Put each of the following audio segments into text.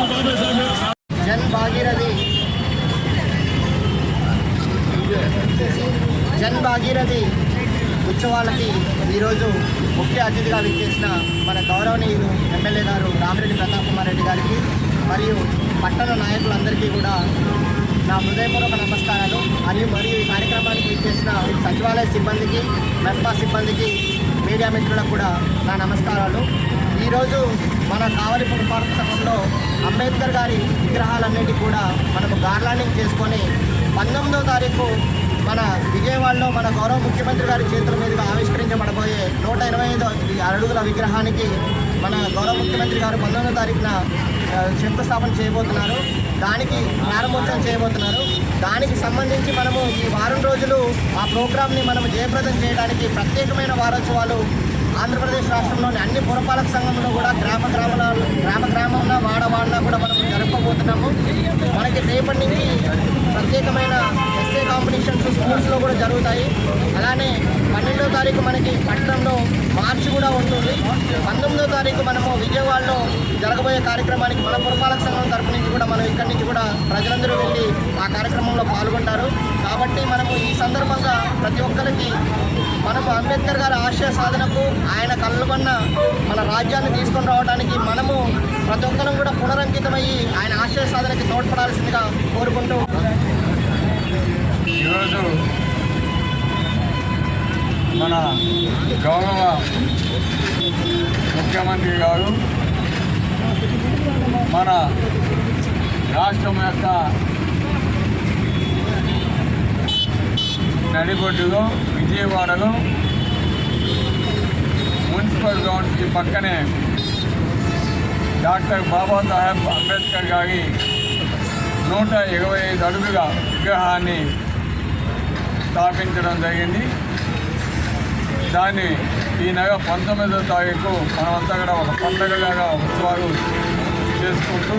జన్ భాగీరథి. జన్ భాగీరథి ఉత్సవాలకి ఈరోజు ముఖ్య అతిథిగా విచ్చేసిన మన గౌరవనీయులు ఎమ్మెల్యే గారు రామిరెడ్డి ప్రతాప్ కుమార్ రెడ్డి గారికి మరియు పట్టణ నాయకులందరికీ కూడా నా హృదయపూర్వక నమస్కారాలు. మరియు మరియు ఈ కార్యక్రమానికి విచ్చేసిన సచివాలయ సిబ్బందికి మెప్పా సిబ్బందికి మీడియా మిత్రులకు కూడా నా నమస్కారాలు. ఈరోజు మన కావలి పురపాలక సంఘంలో అంబేద్కర్ గారి విగ్రహాలన్నిటి కూడా మనము గార్లాండింగ్ చేసుకొని పంతొమ్మిదో తారీఖు మన విజయవాడలో మన గౌరవ ముఖ్యమంత్రి గారి చేతుల మీదుగా ఆవిష్కరించబడబోయే నూట ఇరవై ఐదు అడుగుల విగ్రహానికి మన గౌరవ ముఖ్యమంత్రి గారు పంతొమ్మిదో తారీఖున శంకుస్థాపన చేయబోతున్నారు. దానికి ప్రారంభోత్సవం చేయబోతున్నారు. దానికి సంబంధించి మనము ఈ వారం రోజులు ఆ ప్రోగ్రామ్ని మనం జయప్రదం చేయడానికి ప్రత్యేకమైన వారోత్సవాలు ఆంధ్రప్రదేశ్ రాష్ట్రంలోని అన్ని పురపాలక సంఘంలో కూడా గ్రామ గ్రామాల వాడ వాడలా కూడా మనం జరపబోతున్నాము మనకి రేపటి నుంచి ప్రత్యేకమైన ఎస్ఏ కాంపిటీషన్స్ స్కూల్స్లో కూడా జరుగుతాయి. అలానే పన్నెండో తారీఖు మనకి పట్టణంలో మార్చి కూడా ఉంటుంది. పంతొమ్మిదో తారీఖు మనము విజయవాడలో జరగబోయే కార్యక్రమానికి మన పురపాలక సంఘం తరపు నుంచి కూడా మనం ఇక్కడి నుంచి కూడా ప్రజలందరూ వెళ్ళి ఆ కార్యక్రమంలో పాల్గొంటారు. కాబట్టి మనము ఈ సందర్భంగా ప్రతి ఒక్కరికి మనము అంబేద్కర్ గారి ఆశయ సాధనకు ఆయన కళ్ళుగొన్న మన రాజ్యాన్ని తీసుకొని రావడానికి మనము ప్రతి ఒక్కరూ కూడా పునరంకితమయ్యి ఆయన ఆశయ సాధనకి తోడ్పడాల్సిందిగా కోరుకుంటూ ఈరోజు మన గౌరవ ముఖ్యమంత్రి గారు మన రాష్ట్రం యొక్క నడిబొడ్డులో విజయవాడలో మున్సిపల్ గ్రౌండ్స్కి పక్కనే డాక్టర్ బాబాసాహెబ్ అంబేద్కర్ గారి నూట ఇరవై ఐదు అడుగుల విగ్రహాన్ని స్థాపించడం జరిగింది. దాన్ని ఈ నెల పంతొమ్మిదో తారీఖు మనమంతా కూడా ఒక పండగలాగా ఉత్సవాలు చేసుకుంటూ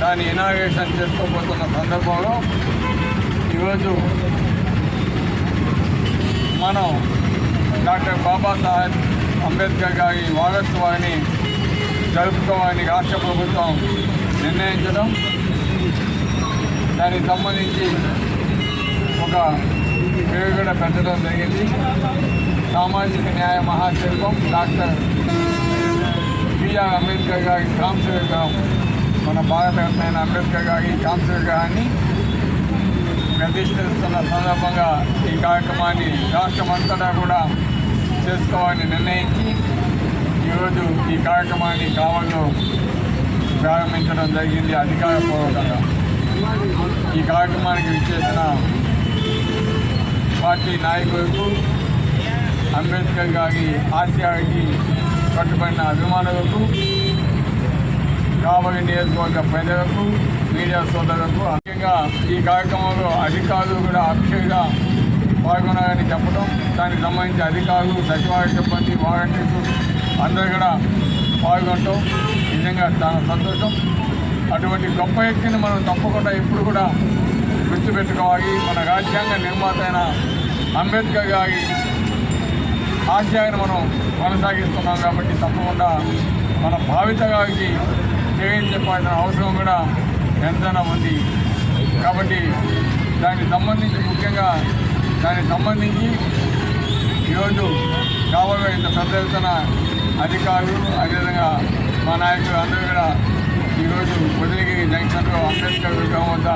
దాన్ని ఇనాగ్రేషన్ చేసుకోబోతున్న సందర్భంలో ఈరోజు మనం డాక్టర్ బాబాసాహెబ్ అంబేద్కర్ గారి వారోత్సవాన్ని జరుపుకోవాలని రాష్ట్ర ప్రభుత్వం నిర్ణయించడం దానికి సంబంధించి ఒక పేరు కూడా పెట్టడం జరిగింది. సామాజిక న్యాయ మహాశిల్పం డాక్టర్ బిఆర్ అంబేద్కర్ గారి కాంస్య విగ్రహం మన భారతరత్న అంబేద్కర్ గారి కాంస్య విగ్రహాన్ని ప్రతిష్ఠిస్తున్న సందర్భంగా ఈ కార్యక్రమాన్ని రాష్ట్రమంతటా కూడా చేసుకోవాలని నిర్ణయించి ఈరోజు ఈ కార్యక్రమాన్ని కావల్లో ప్రారంభించడం జరిగింది అధికారపూర్వకంగా. ఈ కార్యక్రమానికి విచ్చేసిన పార్టీ నాయకులకు అంబేద్కర్ గారి ఆశయానికి కట్టుబడిన అభిమానులకు కాబోయే నియోజకవర్గ ప్రజలకు మీడియా సోదరులకు ముఖ్యంగా ఈ కార్యక్రమంలో అధికారులు కూడా అక్షయంగా పాల్గొనాలని చెప్పడం దానికి సంబంధించి అధికారులు సచివాలయ సిబ్బంది వాలంటీర్లు అందరూ కూడా పాల్గొంటాం నిజంగా చాలా సంతోషం. అటువంటి గొప్ప వ్యక్తిని మనం తప్పకుండా ఎప్పుడు కూడా గుర్తుపెట్టుకోవాలి. మన రాజ్యాంగ నిర్మాత అయిన అంబేద్కర్ గారి ఆశయాన్ని మనం కొనసాగిస్తున్నాం కాబట్టి తప్పకుండా మన భావిత గారికి తెలియజెప్పాల్సిన అవసరం కూడా ఎంతైనా ఉంది. కాబట్టి దానికి సంబంధించి ముఖ్యంగా దానికి సంబంధించి ఈరోజు కాబోయే ఇంత పెద్ద ఎత్తున అధికారులు అదేవిధంగా మా నాయకులు అందరూ కూడా ఈరోజు ఉదయగిరి జంక్షన్లో అంబేద్కర్ విగ్రహం వద్ద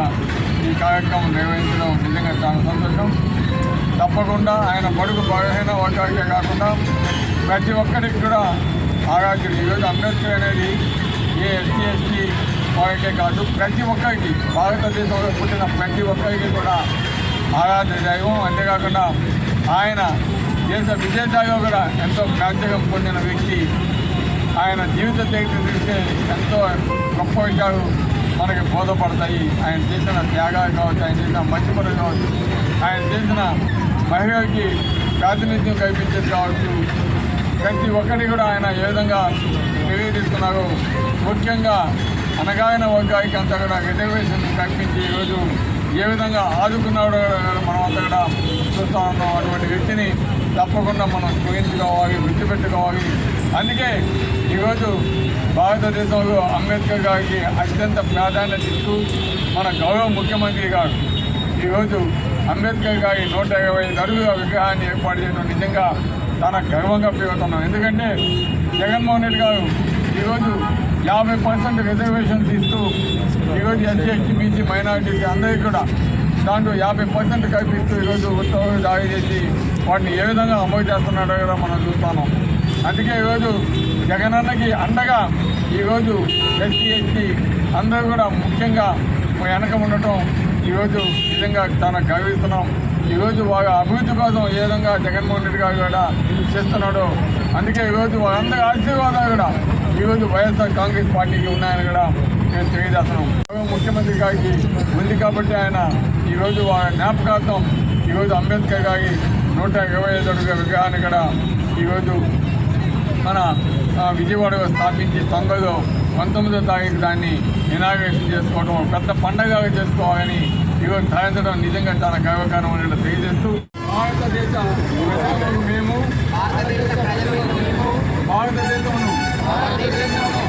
ఈ కార్యక్రమం నిర్వహించడం నిజంగా చాలా సంతోషం. తప్పకుండా ఆయన బడుగు బలహీన వర్గాలకే కాకుండా ప్రతి ఒక్కరికి కూడా ఆరాధ్యుడు ఈరోజు అంబేద్కర్ అనేది ఏ ఎస్సీ ఎస్టీ వారికే కాదు ప్రతి ఒక్కరికి భారతదేశంలో పుట్టిన ప్రతి ఒక్కరికి కూడా ఆరాధ్య దైవం. అంతేకాకుండా ఆయన దేశ విదేశాల్లో కూడా ఎంతో ప్రాచుర్యం పొందిన వ్యక్తి. ఆయన జీవిత చరిత్ర చూస్తే ఎంతో గొప్ప విషయాలు మనకి బోధపడతాయి. ఆయన చేసిన త్యాగాలు కావచ్చు ఆయన చేసిన మంచి పనులు కావచ్చు ఆయన చేసిన మహిళలకి ప్రాతినిధ్యం కల్పించేది కావచ్చు. ప్రతి ఒక్కరికి కూడా ఆయన ఏ విధంగా తెలియజేస్తున్నారు ముఖ్యంగా అనగాయన వర్గానికి అంతా కూడా రిజర్వేషన్ కల్పించి ఈరోజు ఏ విధంగా ఆదుకున్నాడో మనం అంతా కూడా చూస్తూ ఉన్నాం. అటువంటి వ్యక్తిని తప్పకుండా మనం స్మరించుకోవాలి గుర్తుపెట్టుకోవాలి అందుకే ఈరోజు భారతదేశంలో అంబేద్కర్ గారికి అత్యంత ప్రాధాన్యత ఇస్తూ మన గౌరవ ముఖ్యమంత్రి గారు ఈరోజు అంబేద్కర్ గారి నూట ఇరవై ఐదు అడుగుల విగ్రహాన్ని ఏర్పాటు చేయడం నిజంగా చాలా గర్వంగా పెరుగుతున్నాం ఎందుకంటే జగన్మోహన్ రెడ్డి గారు ఈరోజు యాభై పర్సెంట్ రిజర్వేషన్స్ ఇస్తూ ఈరోజు ఎస్సీ ఎస్టీ బీసీ మైనారిటీస్ అందరికీ కూడా దాంట్లో యాభై పర్సెంట్ కల్పిస్తూ ఈరోజు ఉత్తర్వులు జారీ చేసి వాటిని ఏ విధంగా అమలు చేస్తున్నాడో కూడా మనం చూస్తాము అందుకే ఈరోజు జగనన్నకి అండగా ఈరోజు ఎస్సీ ఎస్టీ అందరూ కూడా ముఖ్యంగా వెనక ఉండటం ఈరోజు నిజంగా చాలా గర్విస్తున్నాం. ఈరోజు వాళ్ళ అభివృద్ధి కోసం ఏ విధంగా జగన్మోహన్ రెడ్డి గారు కూడా చేస్తున్నాడో అందుకే ఈరోజు వాళ్ళందరి ఆశీర్వాదాలు కూడా ఈరోజు వైఎస్ఆర్ కాంగ్రెస్ పార్టీకి ఉన్నాయని కూడా మేము తెలియజేస్తున్నాం ముఖ్యమంత్రి గారికి ఉంది కాబట్టి ఆయన ఈరోజు వాళ్ళ జ్ఞాపకార్థం ఈరోజు అంబేద్కర్ గారి నూట ఇరవై ఐదు అడుగుల విగ్రహాన్ని కూడా ఈరోజు మన విజయవాడలో స్థాపించి తొంగలో పంతొమ్మిదో తారీఖు దాన్ని ఇనాగ్రేషన్ చేసుకోవడం పెద్ద పండగగా చేసుకోవాలని ఈరోజు సాయంత్రం నిజంగా చాలా గర్వకారం అని తెలియజేస్తూ భారతదేశ మేము భారతదేశం భారతదేశం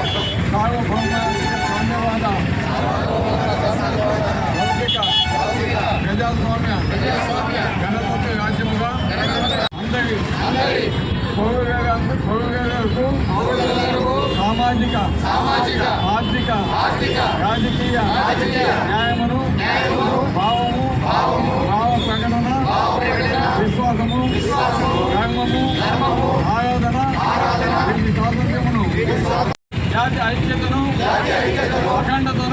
పౌరులకు పౌరులకు సామాజిక ఆర్థిక రాజకీయ న్యాయమును భావము భావ ప్రకటన విశ్వాసము ధర్మము ఆరాధన వీటి స్వాతంత్ర్యమును జాతి ఐక్యతను అఖండతను